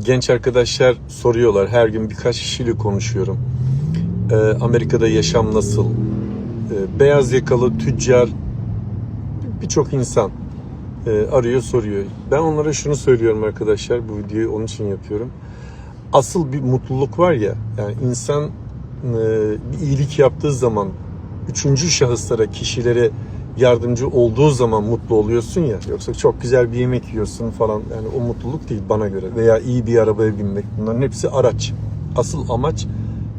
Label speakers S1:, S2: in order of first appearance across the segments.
S1: genç arkadaşlar soruyorlar. Her gün birkaç kişiyle konuşuyorum. Ee, Amerika'da yaşam nasıl? Ee, beyaz yakalı tüccar birçok insan e, arıyor soruyor. Ben onlara şunu söylüyorum arkadaşlar. Bu videoyu onun için yapıyorum. Asıl bir mutluluk var ya. Yani insan e, bir iyilik yaptığı zaman üçüncü şahıslara, kişilere yardımcı olduğu zaman mutlu oluyorsun ya. Yoksa çok güzel bir yemek yiyorsun falan. Yani o mutluluk değil bana göre. Veya iyi bir arabaya binmek. Bunların hepsi araç. Asıl amaç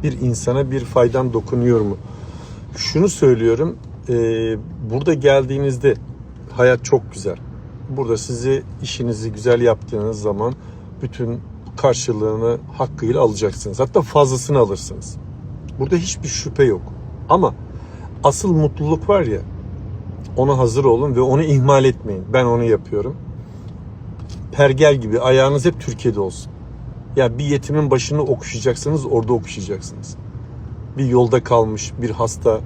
S1: bir insana bir faydan dokunuyor mu? Şunu söylüyorum. e, burada geldiğinizde hayat çok güzel. Burada sizi işinizi güzel yaptığınız zaman bütün karşılığını hakkıyla alacaksınız. Hatta fazlasını alırsınız. Burada hiçbir şüphe yok. Ama asıl mutluluk var ya ona hazır olun ve onu ihmal etmeyin. Ben onu yapıyorum. Pergel gibi ayağınız hep Türkiye'de olsun. Ya bir yetimin başını okşayacaksınız, orada okşayacaksınız. Bir yolda kalmış, bir hasta,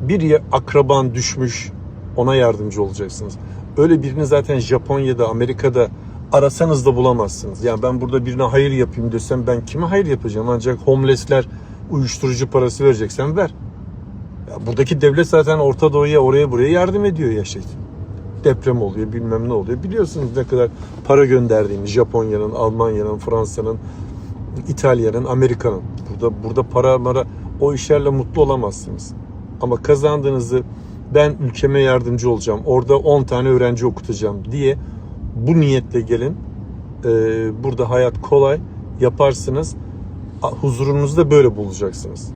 S1: bir akraban düşmüş, ona yardımcı olacaksınız. Öyle birini zaten Japonya'da, Amerika'da arasanız da bulamazsınız. Yani ben burada birine hayır yapayım desem ben kime hayır yapacağım? Ancak homeless'ler uyuşturucu parası vereceksen ver. Ya buradaki devlet zaten Orta Doğu'ya oraya buraya yardım ediyor ya şey. Deprem oluyor bilmem ne oluyor. Biliyorsunuz ne kadar para gönderdiğini Japonya'nın, Almanya'nın, Fransa'nın, İtalya'nın, Amerika'nın. Burada burada para mara o işlerle mutlu olamazsınız. Ama kazandığınızı ben ülkeme yardımcı olacağım. Orada 10 tane öğrenci okutacağım diye bu niyetle gelin. Ee, burada hayat kolay yaparsınız. Huzurunuzu da böyle bulacaksınız.